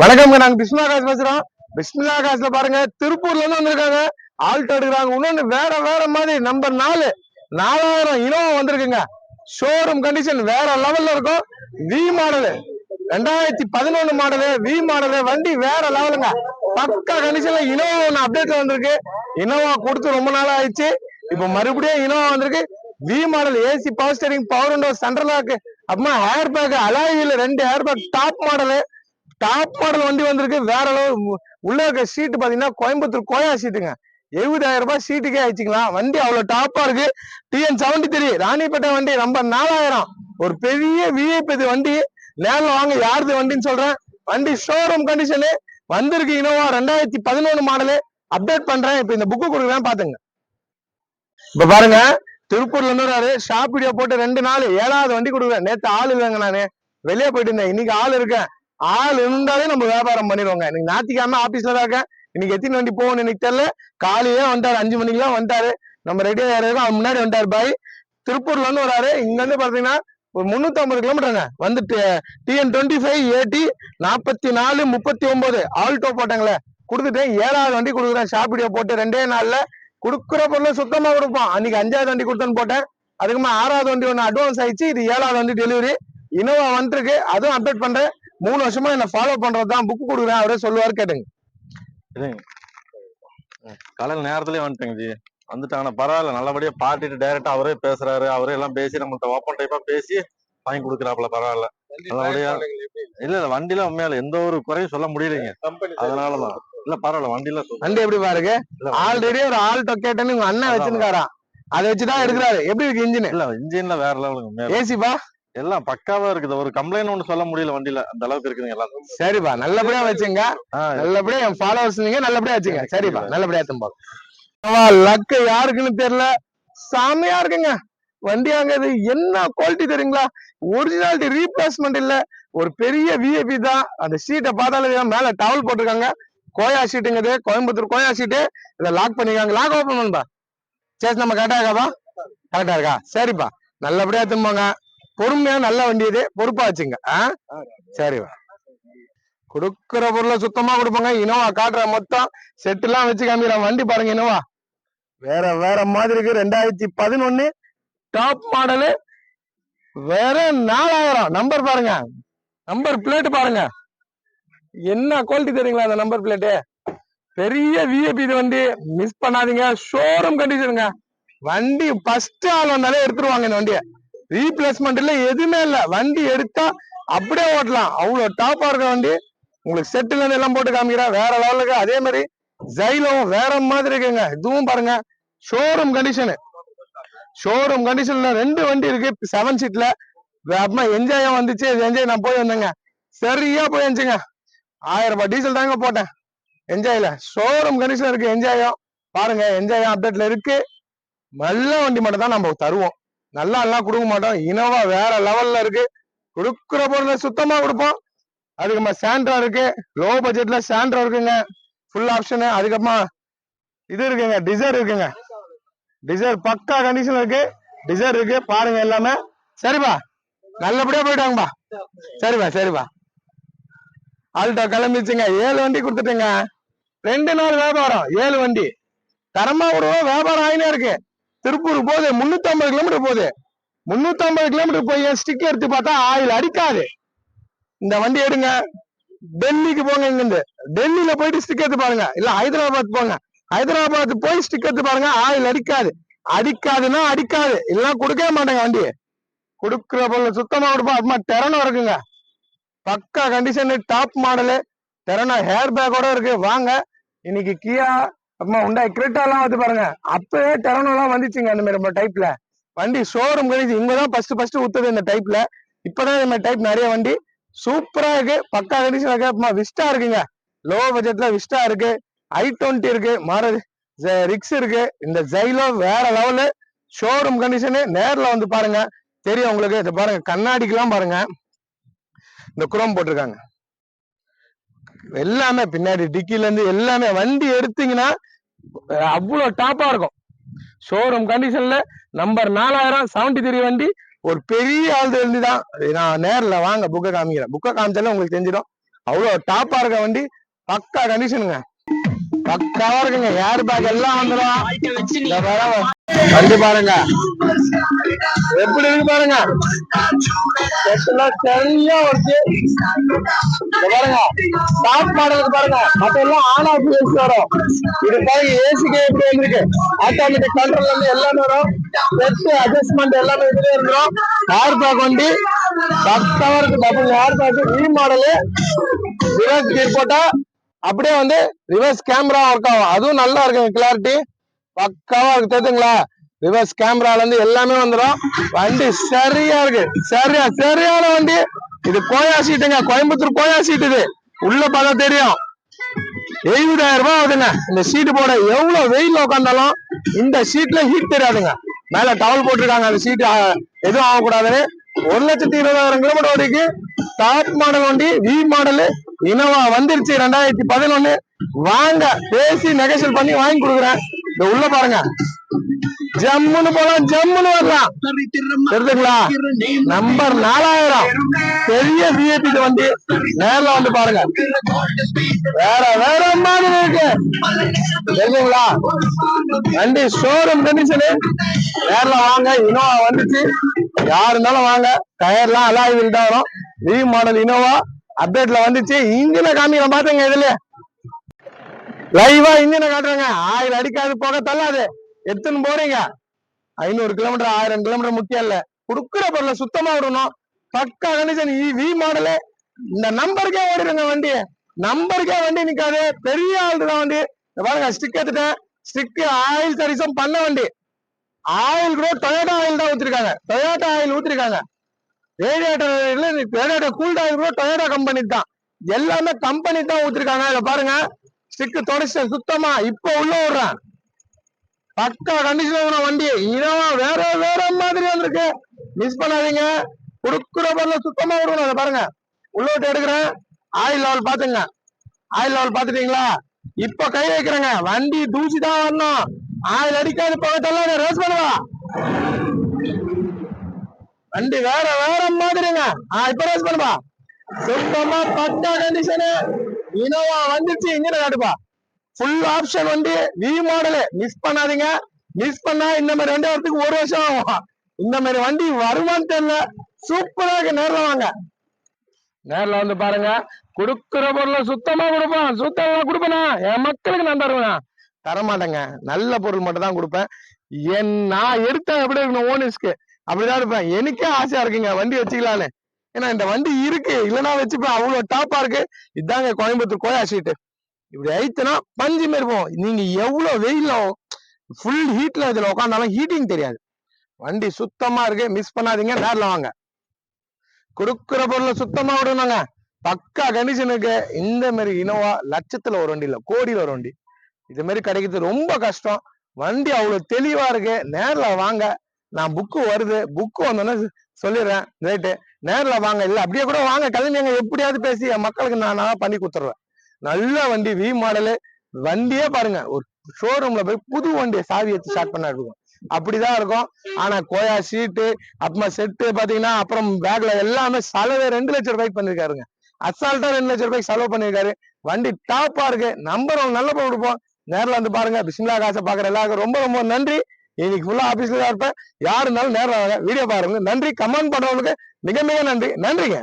வணக்கம்ங்க நாங்க பிஸ்மிலா காசு பேசுறோம். பிஸ்மிலா காசுல பாருங்க திருப்பூர்ல இருந்து வந்திருக்காங்க. ஆல்ட் எடுக்கிறாங்க. இன்னொன்னு வேற வேற மாதிரி நம்பர் நாலு. நாலாயிரம் இனோவா வந்திருக்குங்க. ஷோரூம் கண்டிஷன் வேற லெவல்ல இருக்கும். வி மாடலு ரெண்டாயிரத்தி பதினொன்னு மாடலு வி மாடலு வண்டி வேற லெவலுங்க பக்கா கண்டிஷன்ல இனோவா ஒன்று அப்டேட்ல வந்திருக்கு. இனோவா கொடுத்து ரொம்ப நாள் ஆயிடுச்சு. இப்போ மறுபடியும் இனோவா வந்திருக்கு. V model AC power steering power window central lock அப்புறமா ஹேர் பேக் அலாய் ரெண்டு air bag top model top model வண்டி வந்திருக்கு. வேற அளவு உள்ள இருக்க சீட்டு பாத்தீங்கன்னா கோயம்புத்தூர் கோயா சீட்டுங்க எழுபதாயிரம் ரூபாய் சீட்டுக்கே ஆயிடுச்சுங்களா? வண்டி அவ்வளவு டாப்பா இருக்கு. டிஎன் செவன்டி த்ரீ ராணிப்பேட்டை வண்டி ரொம்ப நாலாயிரம். ஒரு பெரிய விஐபி வண்டி. நேரில் வாங்க யாருது வண்டின்னு சொல்றேன். வண்டி ஷோரூம் கண்டிஷனு வந்திருக்கு இனோவா ரெண்டாயிரத்தி பதினொன்னு மாடலு அப்டேட் பண்றேன். இப்ப இந்த புக்கு கொடுக்குறேன் பாத்துங்க இப்ப பாருங்க. திருப்பூர்ல இருந்து ஷாப் வீடியோ போட்டு ரெண்டு நாள். ஏழாவது வண்டி கொடுக்குறேன். நேத்து ஆள் இல்லைங்க நானு. வெளியே போயிட்டு இருந்தேன். இன்னைக்கு ஆள் இருக்கேன். ஆள் இருந்தாலே நம்ம வியாபாரம் பண்ணிடுவோங்க. இன்னைக்கு ஞாத்திக்காம ஆபீஸ்ல தான் இருக்கேன். இன்னைக்கு எத்தனை வண்டி போகணும்னு எனக்கு தெரியல. காலையே வந்துட்டாரு அஞ்சு மணிக்கெல்லாம் வந்துட்டாரு நம்ம ரெடியா யாரும் அவன் முன்னாடி வந்தாரு பாய். திருப்பூர்ல இருந்து வராரு. இங்க இருந்து பாத்தீங்கன்னா ஒரு முன்னூத்தி ஐம்பது கிலோமீட்டருங்க. வந்துட்டு டிஎன் டுவெண்ட்டி ஃபைவ் ஏடி நாற்பத்தி நாலு முப்பத்தி ஒன்பது. ஆல்டோ போட்டாங்களே. கொடுத்துட்டேன். ஏழாவது வண்டி கொடுக்குறேன். ஷாப்படியோ போட்டு ரெண்டே நாள்ல கொடுக்குற பொருள் சுத்தமா கொடுப்போம். அன்னைக்கு அஞ்சாவது வண்டி கொடுத்தேன்னு போட்டேன். அதுக்குமா ஆறாவது வண்டி ஒன்று அட்வான்ஸ் ஆயிடுச்சு. இது ஏழாவது வண்டி டெலிவரி இனோவா வந்துருக்கு. அதுவும் அப்டேட் பண்றேன். மூணு வருஷமா என்ன ஃபாலோ பண்றது தான் புக் கொடுக்குறேன் அவரே சொல்லுவாரு கேட்டுங்க. காலையில நேரத்துலயே வந்துட்டேங்க ஜி. வந்துட்டாங்க பரவாயில்ல நல்லபடியா பாட்டிட்டு டைரக்டா அவரே பேசுறாரு அவரே எல்லாம் பேசி நம்மள்ட்ட ஓப்பன் டைப்பா பேசி வாங்கி கொடுக்குறாப்புல பரவாயில்ல. நல்லபடியா இல்ல இல்ல வண்டில உண்மையால எந்த ஒரு குறையும் சொல்ல முடியலைங்க. அதனாலதான். இல்ல பரவாயில்ல வண்டில சூப்பர். வண்டி எப்படி பாருங்க? ஆல்ரெடி ஒரு ஆல்டோ கேட்டேன்னு உங்க அண்ணன் வச்சிருக்காராம். அதை வச்சுதான் எடுக்கிறாரு. எப்படி இருக்கு இன்ஜின் இல்ல இன்ஜின்ல வேற லெவலுங்க ஏசிப்பா? எல்லாம் பக்காவா இருக்குது. ஒரு கம்ப்ளைண்ட் ஒண்ணு சொல்ல முடியல வண்டியில. அந்த அளவுக்கு இருக்குதுங்க எல்லாம் சரிப்பா. நல்லபடியா வச்சுங்க. நல்லபடியா என் ஃபாலோவர்ஸ் நீங்க நல்லபடியா வச்சுங்க. சரிப்பா. நல்லபடியா தும்பா லக்கு யாருக்குன்னு தெரியல. செமையா இருக்குங்க. வண்டி வாங்குறது என்ன குவாலிட்டி தெரியுங்களா? ஒரிஜினாலிட்டி ரீப்ளேஸ்மெண்ட் இல்ல. ஒரு பெரிய விஐபி தான். அந்த சீட்டை பார்த்தாலே. மேல டவல் போட்டிருக்காங்க. கோயா ஷீட்டுங்கிறது கோயம்புத்தூர் கோயா ஷீட்டு இதை லாக் பண்ணிருக்காங்க லாக் ஓப்பன் பண்ணுப்பா சரி நம்ம கரெக்டா இருக்காப்பா கரெக்டா இருக்கா? சரிப்பா. நல்லபடியா திரும்பாங்க பொறுமையா நல்ல வண்டி இது பொறுப்பா வச்சுங்க. ஆ? கொடுக்குற பொருளை சுத்தமா கொடுப்பாங்க. இனோவா காட்டுற மொத்தம் செட் எல்லாம் வச்சு காமிக்கிற வண்டி பாருங்க இனோவா. வேற வேற மாதிரி இருக்கு. ரெண்டாயிரத்தி பதினொன்னு டாப் மாடலு வேற நாலாயிரம். நம்பர் பாருங்க. நம்பர் பிளேட் பாருங்க. என்ன குவாலிட்டி தெரியுங்களா அந்த நம்பர் பிளேட்டு பெரிய விஐபி இது வண்டி. மிஸ் பண்ணாதீங்க. ஷோரூம் கண்டிஷனுங்க வண்டி ஃபர்ஸ்ட் ஆள் வந்தாலே எடுத்துருவாங்க இந்த வண்டியை. ரீப்ளேஸ்மெண்ட் இல்ல எதுவுமே இல்ல. வண்டி எடுத்தா அப்படியே ஓட்டலாம். அவ்வளவு டாப்பா இருக்க வண்டி உங்களுக்கு செட்டுல இருந்து எல்லாம் போட்டு காமிக்கிறேன் வேற லெவலுக்கு அதே மாதிரி ஜைலவும் வேற மாதிரி இருக்குங்க. இதுவும் பாருங்க. ஷோரூம் கண்டிஷனு ஷோரூம் கண்டிஷன்ல ரெண்டு வண்டி இருக்கு. செவன் சீட்ல அப்புறமா என்ஜாயும் வந்துச்சு. என்ஜாய் நான் போய் வந்தேங்க. சரியா போய் வந்துச்சுங்க. ஆயிரம் ரூபாய் டீசல் தாங்க போட்டேன். என்ஜாய்ல ஷோரூம் கண்டிஷன் இருக்கு. என்ஜாயும் பாருங்க. என்ஜாயும் அப்டேட்ல இருக்கு. நல்ல வண்டி மட்டும் தான் நம்ம தருவோம். நல்லா எல்லாம் கொடுக்க மாட்டோம். இனோவா வேற லெவல்ல இருக்கு. கொடுக்குற பொருள் சுத்தமா கொடுப்போம். அதுக்கப்புறமா சாண்ட்ரா இருக்கு. லோ பட்ஜெட்ல சாண்ட்ரா இருக்குங்க ஃபுல் ஆப்ஷனு அதுக்கப்புறமா இது இருக்குங்க. டிசைர் இருக்குங்க. டிசைர் பக்கா கண்டிஷன் இருக்கு. டிசைர் இருக்கு. பாருங்க எல்லாமே. சரிப்பா. நல்லபடியா போயிட்டாங்கப்பா. சரிப்பா சரிப்பா. ஆல்டோ கிளம்பிச்சுங்க ஏழு வண்டி கொடுத்துட்டுங்க. ரெண்டு நாள் வியாபாரம். ஏழு வண்டி. தரமா விடுவோம். வியாபாரம் ஆயினே இருக்கு. திருப்பூர் போகுது. முன்னூத்தி ஐம்பது கிலோமீட்டர் போகுது. முன்னூத்தி ஐம்பது கிலோமீட்டர் போய் ஸ்டிக் எடுத்து பார்த்தா ஆயில் அடிக்காது. இந்த வண்டி எடுங்க. டெல்லிக்கு போங்க இங்கிருந்து. டெல்லியில போயிட்டு ஸ்டிக் எடுத்து பாருங்க. இல்ல ஹைதராபாத் போங்க. ஹைதராபாத் போய் ஸ்டிக் எடுத்து பாருங்க. ஆயில் அடிக்காது. அடிக்காதுன்னா அடிக்காது. இல்லைன்னா கொடுக்கவே மாட்டாங்க வண்டி. கொடுக்குற பொருள் சுத்தமா கொடுப்போம் அதுமா திறனும் இருக்குங்க. பக்கா கண்டிஷன் டாப் மாடலு திறனா ஹேர் பேக்கோட இருக்கு. வாங்க. இன்னைக்கு கியா அப்புறமா உண்டாய் கிரெட்டாலாம் வந்து பாருங்க. அப்பவே டெரனோலாம் வந்துச்சுங்க அந்த மாதிரி டைப்ல வண்டி ஷோரூம் கழிச்சு இங்கதான் ஃபர்ஸ்ட் ஃபர்ஸ்ட் ஊத்துது இந்த டைப்ல இப்பதான் இந்த மாதிரி டைப் நிறைய வண்டி. சூப்பரா இருக்கு. பக்கா கண்டிஷன் இருக்கு அப்புறமா விஸ்டா இருக்குங்க. லோ பட்ஜெட்ல விஸ்டா இருக்கு. ஐ டுவெண்ட்டி இருக்கு. மாறுதி ரிக்ஸ் இருக்கு. இந்த ஜைலோ வேற லெவலு ஷோரூம் கண்டிஷனு நேர்ல வந்து பாருங்க. தெரியும் உங்களுக்கு. இதை பாருங்க. கண்ணாடிக்கெல்லாம் பாருங்க. இந்த குரோம் போட்டிருக்காங்க. எல்லாமே பின்னாடி டிக்கில இருந்து எல்லாமே வண்டி எடுத்தீங்கன்னா அவ்வளோ அவ்வளவு டாப்பா இருக்கும். ஷோரூம் கண்டிஷன்ல நம்பர் நாலாயிரம் செவன்டி த்ரீ வண்டி ஒரு பெரிய ஆள் எழுதி தான் நான் நேர்ல வாங்க புக்கை காமிக்கிறேன். புக்கை காமிச்சாலே உங்களுக்கு தெரிஞ்சிடும். அவ்வளவு டாப்பா இருக்க வண்டி பக்கா கண்டிஷனுங்க பக்காவா இருக்குங்க. ஏர் பேக் எல்லாம் வந்துடும் இந்த பாருங்க. எப்படி இருக்கு பாருங்க. சரியா இந்த பாருங்க. டாப் மாடலுக்கு பாருங்க. மத்த எல்லாம் ஆன் ஆஃப் ஏசி வரும். இது பாருங்க ஏசிக்கு எப்படி வந்திருக்கு? ஆட்டோமேட்டிக் கண்ட்ரோல் வந்து எல்லாமே வரும். செட் அட்ஜஸ்ட்மெண்ட் எல்லாமே இதுல இருந்துரும் ஏர் பேக் வண்டி பக்காவா இருக்கு. Double air bag V model reverse gear போட்டா அப்படியே வந்து ரிவர்ஸ் கேமரா ஒர்க் ஆகும். அதுவும் நல்லா இருக்குங்க கிளாரிட்டி பக்காவா இருக்கு தெரியுதுங்களா? ரிவர்ஸ் கேமரால இருந்து எல்லாமே வந்துடும். வண்டி சரியா இருக்கு. சரியா சரியான வண்டி. இது கோயா சீட்டுங்க. கோயம்புத்தூர் கோயா சீட்டு இது. உள்ள பார்த்தா தெரியும். எழுபதாயிரம் ரூபாய் ஆகுதுங்க. இந்த சீட்டு போட எவ்வளவு வெயில் உட்காந்தாலும் இந்த சீட்ல ஹீட் தெரியாதுங்க. மேல டவல் போட்டிருக்காங்க. அந்த சீட்டு எதுவும் ஆகக்கூடாதுன்னு. ஒரு லட்சத்தி இருபதாயிரம் கிலோமீட்டர் வரைக்கு டாப் மாடல் வண்டி வி மாடலு இனோவா வந்துருச்சு ரெண்டாயிரத்தி பதினொன்னு. வாங்க பேசி நெகோசியல் பண்ணி வாங்கி கொடுக்குறேன். இந்த உள்ள பாருங்க. ஜம்முன்னு போலாம் ஜம்முன்னு வரலாம். தெரியுதுங்களா நம்பர் நாலாயிரம். பெரிய விஐபி வண்டி நேரில் வந்து பாருங்க. வேற வேற மாதிரி இருக்கு. தெரியுங்களா வண்டி ஷோரூம் கண்டிஷனு நேரில் வாங்க இனோவா வந்துச்சு. யாருந்தாலும் இருந்தாலும் வாங்க. டயர்லாம் அலாய் தான் வரும். நியூ மாடல் இனோவா அப்டேட்ல வந்துச்சு. இன்ஜினை காமிக்கிறேன் பாத்துங்க இதுல லைவா இன்ஜினை காட்டுறாங்க. ஆயிரம் அடிக்காது போக தள்ளாது. எத்தனை போறீங்க. ஐநூறு கிலோமீட்டர் ஆயிரம் கிலோமீட்டர் முக்கியம் இல்ல. குடுக்குற பொருளை சுத்தமா விடணும். பக்கா கண்டிஷன் வி மாடலு இந்த நம்பருக்கே ஓடிடுங்க வண்டி. நம்பருக்கே வண்டி நிக்காது. பெரிய ஆள் தான் வண்டி. பாருங்க ஸ்டிக் எடுத்துட்டேன் ஸ்டிக் ஆயில் சர்வீஸும் பண்ண வண்டி. ஆயில் கூட டொயோட்டா ஆயில் தான் ஊத்திருக்காங்க. டொயோட்டா ஆயில் ஊத்திருக்காங்க. ரேடியேட்டர்ல ரேடியேட்டர் கூல்ட் ஆயில் கூட டொயோட்டா கம்பெனி தான். எல்லாமே கம்பெனி தான் ஊத்திருக்காங்க. இதை பாருங்க. ஸ்டிக் தொடச்சிட்டேன் சுத்தமா இப்ப உள்ள விடுறேன். பக்கா கண்டிஷன் வண்டி. இதான் வேற வேற மாதிரி வந்திருக்கு. மிஸ் பண்ணாதீங்க. கொடுக்குற பொருளை சுத்தமா விடுவோம் அதை பாருங்க. உள்ள விட்டு எடுக்கிறேன். ஆயில் லெவல் பாத்துங்க ஆயில் லெவல் பாத்துட்டீங்களா இப்ப கை வைக்கிறேங்க. வண்டி தூசி தான் வரணும். ஆயில் அடிக்காது பக்கத்தெல்லாம் ரேஸ் பண்ணுவா. வண்டி வேற வேற மாதிரிங்க. ஆ இப்ப ரேஸ் பண்ணுவா சுத்தமா பக்கா கண்டிஷனு இனோவா வந்துச்சு இங்க காட்டுப்பா ஃபுல் ஆப்ஷன் வந்து வி மாடலு மிஸ் பண்ணாதீங்க. மிஸ் பண்ணா இந்த மாதிரி வண்டி வரதுக்கு ஒரு வருஷம் ஆகும். இந்த மாதிரி வண்டி வருமான்னு தெரியல. சூப்பராக இருக்கு. வாங்க. நேரில் வந்து பாருங்க. கொடுக்குற பொருளை சுத்தமா கொடுப்பேன் சுத்தமா கொடுப்பேனா? என் மக்களுக்கு நான் தருவேன்? தரமாட்டேங்க. நல்ல பொருள் மட்டும் தான் கொடுப்பேன். என் நான் எடுத்தேன் எப்படி இருக்கணும்? ஓனர்ஸ்க்கு அப்படிதான் இருப்பேன். எனக்கே ஆசையா இருக்குங்க. வண்டி வச்சுக்கலான்னு. ஏன்னா இந்த வண்டி இருக்கு. இல்லைன்னா வச்சுப்பேன். அவ்வளவு டாப்பா இருக்கு. இதாங்க கோயம்புத்தூர் கோயா ஷீட்டு இப்படி ஐத்துனா பஞ்சு மாரி போவோம். நீங்க எவ்வளவு வெயில்ல ஃபுல் ஹீட்ல இதுல உட்காந்தாலும் ஹீட்டிங் தெரியாது. வண்டி சுத்தமா இருக்கு. மிஸ் பண்ணாதீங்க. நேர்ல வாங்க. கொடுக்குற பொருளை சுத்தமா விடணுங்க. பக்கா கண்டிஷனுக்கு இந்த மாதிரி இனோவா லட்சத்துல ஒரு வண்டி இல்ல. கோடியில ஒரு வண்டி. இது மாதிரி கிடைக்கிறது ரொம்ப கஷ்டம். வண்டி அவ்வளவு தெளிவா இருக்கு. நேர்ல வாங்க. நான் புக்கு வருது. புக்கு வந்தோன்னே சொல்லிடுறேன். ரைட்டு நேரில் வாங்க. இல்லை அப்படியே கூட வாங்க. கலைஞங்க எப்படியாவது பேசி என் மக்களுக்கு நான் நான் பண்ணி கொடுத்துருவேன் நல்ல வண்டி வி மாடலு வண்டியே பாருங்க. ஒரு ஷோரூம்ல போய் புது வண்டியை சாவி வச்சு ஸ்டார்ட் பண்ண இருக்கும். அப்படிதான் இருக்கும். ஆனா கோயா சீட்டு அப்புறமா செட்டு பாத்தீங்கன்னா அப்புறம் பேக்ல எல்லாமே செலவே ரெண்டு லட்சம் ரூபாய்க்கு பண்ணிருக்காருங்க. அசால்ட்டா ரெண்டு லட்சம் ரூபாய்க்கு செலவு பண்ணிருக்காரு. வண்டி டாப்பா இருக்கு. நம்பர் ஒன் நல்ல பொருள் கொடுப்போம். நேரில் வந்து பாருங்க. பிஸ்மிலா காசை பாக்குற எல்லாருக்கும் ரொம்ப ரொம்ப நன்றி. இன்னைக்கு ஃபுல்லா ஆபீஸ்ல தான் இருப்பேன். யாரு இருந்தாலும் நேரில் வாங்க. வீடியோ பாருங்க நன்றி. கமெண்ட் பண்றவங்களுக்கு மிக மிக நன்றி. நன்றிங்க.